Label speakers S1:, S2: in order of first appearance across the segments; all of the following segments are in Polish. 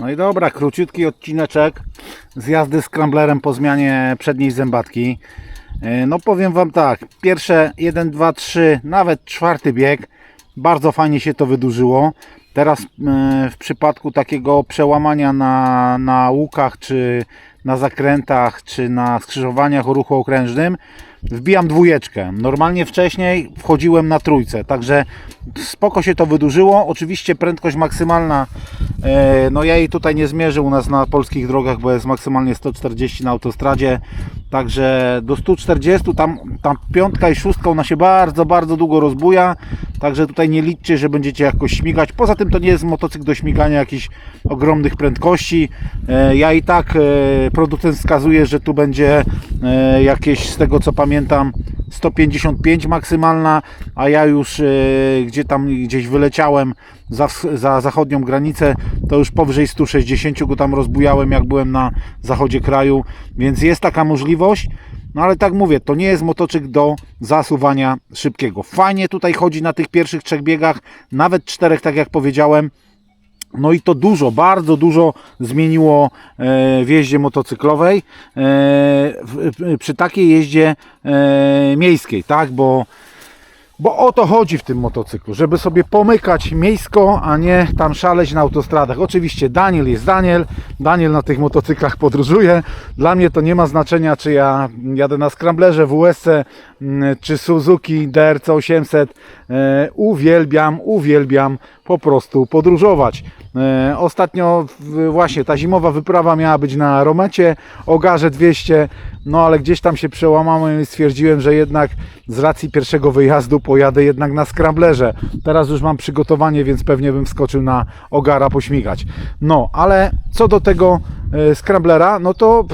S1: No i dobra, króciutki odcineczek z jazdy scramblerem po zmianie przedniej zębatki. E, No powiem Wam tak, pierwsze 1, 2, 3, nawet czwarty bieg, bardzo fajnie się to wydłużyło. Teraz e, w przypadku takiego przełamania na, na łukach, czy na zakrętach, czy na skrzyżowaniach o ruchu okrężnym, wbijam dwójeczkę. Normalnie wcześniej wchodziłem na trójce, także spoko się to wydłużyło. Oczywiście prędkość maksymalna, e, no ja jej tutaj nie zmierzę u nas na polskich drogach, bo jest maksymalnie 140 na autostradzie, także do 140, tam, tam piątka i szóstka ona się bardzo, bardzo długo rozbuja, także tutaj nie liczcie, że będziecie jakoś śmigać. Poza tym to nie jest motocykl do śmigania jakichś ogromnych prędkości. E, Ja i tak e, producent wskazuje, że tu będzie e, jakieś z tego co pamiętam 155 maksymalna, a ja już gdzie tam gdzieś wyleciałem za, za zachodnią granicę, to już powyżej 160 go tam rozbujałem jak byłem na zachodzie kraju, więc jest taka możliwość. No ale tak mówię, to nie jest motocykl do zasuwania szybkiego. Fajnie tutaj chodzi na tych pierwszych trzech biegach, nawet czterech, tak jak powiedziałem. No i to dużo, bardzo dużo zmieniło e, w jeździe motocyklowej e, przy takiej jeździe e, miejskiej, tak? Bo, bo o to chodzi w tym motocyklu, żeby sobie pomykać miejsko, a nie tam szaleć na autostradach. Oczywiście Daniel jest Daniel, Daniel na tych motocyklach podróżuje. Dla mnie to nie ma znaczenia, czy ja jadę na Scramblerze, WSC, mm, czy Suzuki DRC 800. E, Uwielbiam, uwielbiam po prostu podróżować. E, Ostatnio właśnie ta zimowa wyprawa miała być na Romecie, Ogarze 200, no ale gdzieś tam się przełamałem i stwierdziłem, że jednak z racji pierwszego wyjazdu pojadę jednak na Scramblerze. Teraz już mam przygotowanie, więc pewnie bym wskoczył na Ogara pośmigać. No, ale co do tego e, Scramblera, no to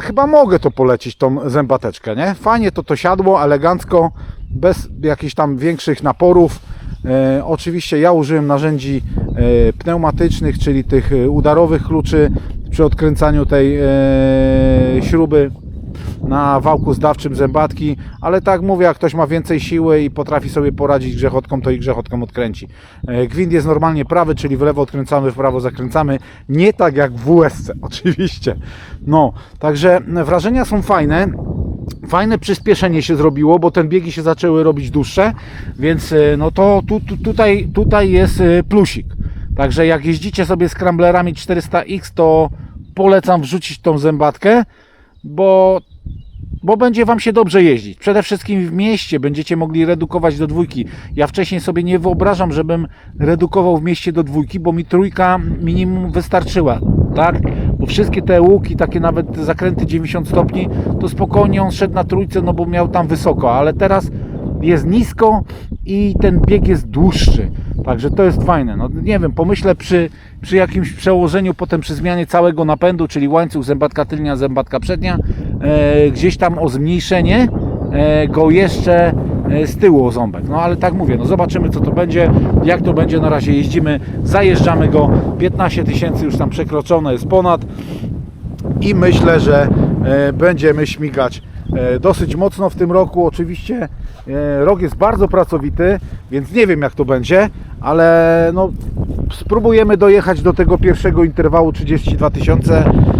S1: chyba mogę to polecić, tą zębateczkę, nie? Fajnie to to siadło, elegancko, bez jakichś tam większych naporów. E, oczywiście ja użyłem narzędzi e, pneumatycznych, czyli tych e, udarowych kluczy przy odkręcaniu tej śruby na wałku zdawczym zębatki, ale tak mówię, jak ktoś ma więcej siły i potrafi sobie poradzić grzechotką, to i grzechotką odkręci. Gwint jest normalnie prawy, czyli w lewo odkręcamy, w prawo zakręcamy, nie tak jak w WSC, oczywiście. No, także wrażenia są fajne. Fajne przyspieszenie się zrobiło, bo ten biegi się zaczęły robić dłuższe, więc e, no to tu, tu, tutaj, tutaj jest e, plusik. Także jak jeździcie sobie z Scramblerami 400X, to polecam wrzucić tą zębatkę, bo bo będzie Wam się dobrze jeździć. Przede wszystkim w mieście będziecie mogli redukować do dwójki. Ja wcześniej sobie nie wyobrażam, żebym redukował w mieście do dwójki, bo mi trójka minimum wystarczyła, tak? Bo wszystkie te łuki, takie nawet zakręty 90 stopni, to spokojnie on szedł na trójce, no bo miał tam wysoko, ale teraz jest nisko i ten bieg jest dłuższy. Także to jest fajne. No nie wiem, pomyślę przy, przy jakimś przełożeniu, potem przy zmianie całego napędu, czyli łańcuch zębatka tylnia, zębatka przednia, e, gdzieś tam o zmniejszenie e, go jeszcze z tyłu o ząbek. No ale tak mówię, no zobaczymy co to będzie, jak to będzie. Na razie jeździmy, zajeżdżamy go. 15 tysięcy już tam przekroczone jest ponad i myślę, że e, będziemy śmigać e, dosyć mocno w tym roku. Oczywiście e, rok jest bardzo pracowity, więc nie wiem jak to będzie, ale no, spróbujemy dojechać do tego pierwszego interwału 32 tysiące e,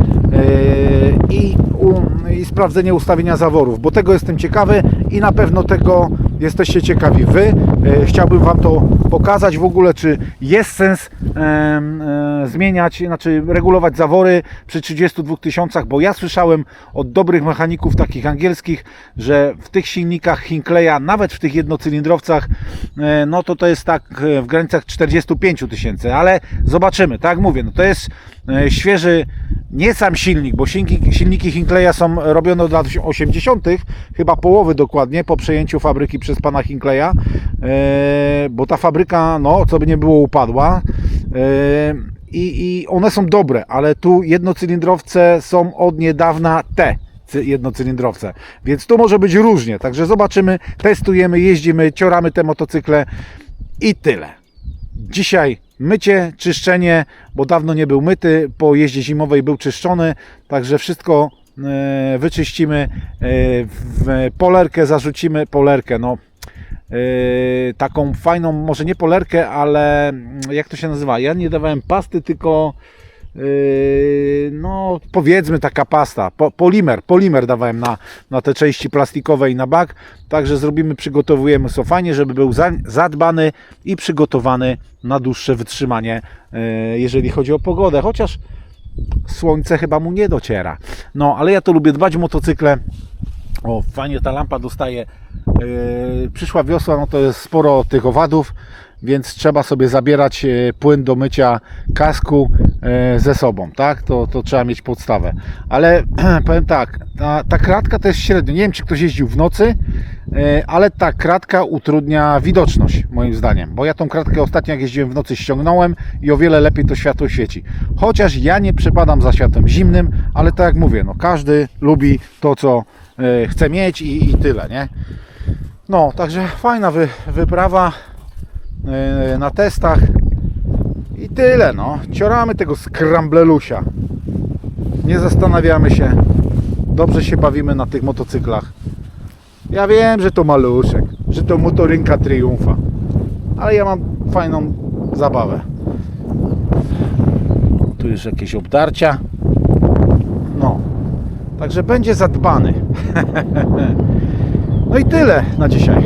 S1: i, u- i sprawdzenie ustawienia zaworów, bo tego jestem ciekawy i na pewno tego jesteście ciekawi Wy. E, Chciałbym Wam to pokazać w ogóle, czy jest sens e, zmieniać, znaczy regulować zawory przy 32 tysiącach, bo ja słyszałem od dobrych mechaników takich angielskich, że w tych silnikach Hinckley'a, nawet w tych jednocylindrowcach, e, no to to jest tak e, w granicach 45 tysięcy, ale zobaczymy, tak mówię, no to jest świeży, nie sam silnik, bo silniki, silniki Hinckley'a są robione od lat 80., chyba połowy dokładnie, po przejęciu fabryki przez pana Hinckley'a, e, bo ta fabryka, no, co by nie było, upadła. E, i, I one są dobre, ale tu jednocylindrowce są od niedawna te cy- jednocylindrowce, więc tu może być różnie, także zobaczymy, testujemy, jeździmy, cioramy te motocykle i tyle. Dzisiaj mycie, czyszczenie, bo dawno nie był myty, po jeździe zimowej był czyszczony, także wszystko e, wyczyścimy, e, w polerkę zarzucimy, polerkę, no yy, taką fajną, może nie polerkę, ale mm, jak to się nazywa? Ja nie dawałem pasty, tylko no powiedzmy taka pasta, po, polimer, polimer dawałem na, na te części plastikowe i na bak, także zrobimy, przygotowujemy to fajnie, żeby był za, zadbany i przygotowany na dłuższe wytrzymanie, yy, jeżeli chodzi o pogodę, chociaż słońce chyba mu nie dociera. No, ale ja to lubię dbać o motocykle. O, fajnie ta lampa dostaje. Yy, przyszła wiosła, no to jest sporo tych owadów, więc trzeba sobie zabierać e, płyn do mycia kasku e, ze sobą, tak? To, to trzeba mieć podstawę. Ale powiem tak, ta, ta kratka to jest średnio. Nie wiem, czy ktoś jeździł w nocy, e, ale ta kratka utrudnia widoczność, moim zdaniem. Bo ja tą kratkę ostatnio, jak jeździłem w nocy, ściągnąłem i o wiele lepiej to światło świeci. Chociaż ja nie przepadam za światłem zimnym, ale tak jak mówię, no każdy lubi to, co e, chce mieć i, i tyle, nie? No, także fajna wy, wyprawa e, na testach i tyle, no. Cioramy tego skramblelusia. Nie zastanawiamy się. Dobrze się bawimy na tych motocyklach. Ja wiem, że to maluszek, że to motorynka triumfa, ale ja mam fajną zabawę. Tu już jakieś obdarcia. No, także będzie zadbany. No i tyle na dzisiaj.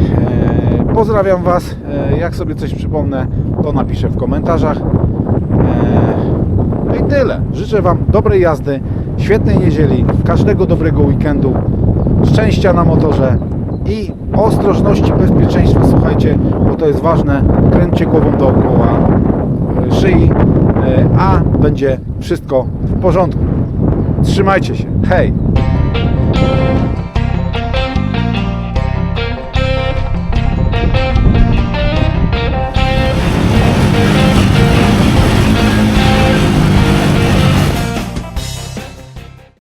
S1: E, Pozdrawiam Was. E, Jak sobie coś przypomnę, to napiszę w komentarzach. No i tyle. Życzę Wam dobrej jazdy, świetnej niedzieli, każdego dobrego weekendu, szczęścia na motorze i ostrożności, bezpieczeństwa. Słuchajcie, bo to jest ważne. Kręćcie głową dookoła e, szyi, e, a będzie wszystko w porządku. Trzymajcie się. Hej!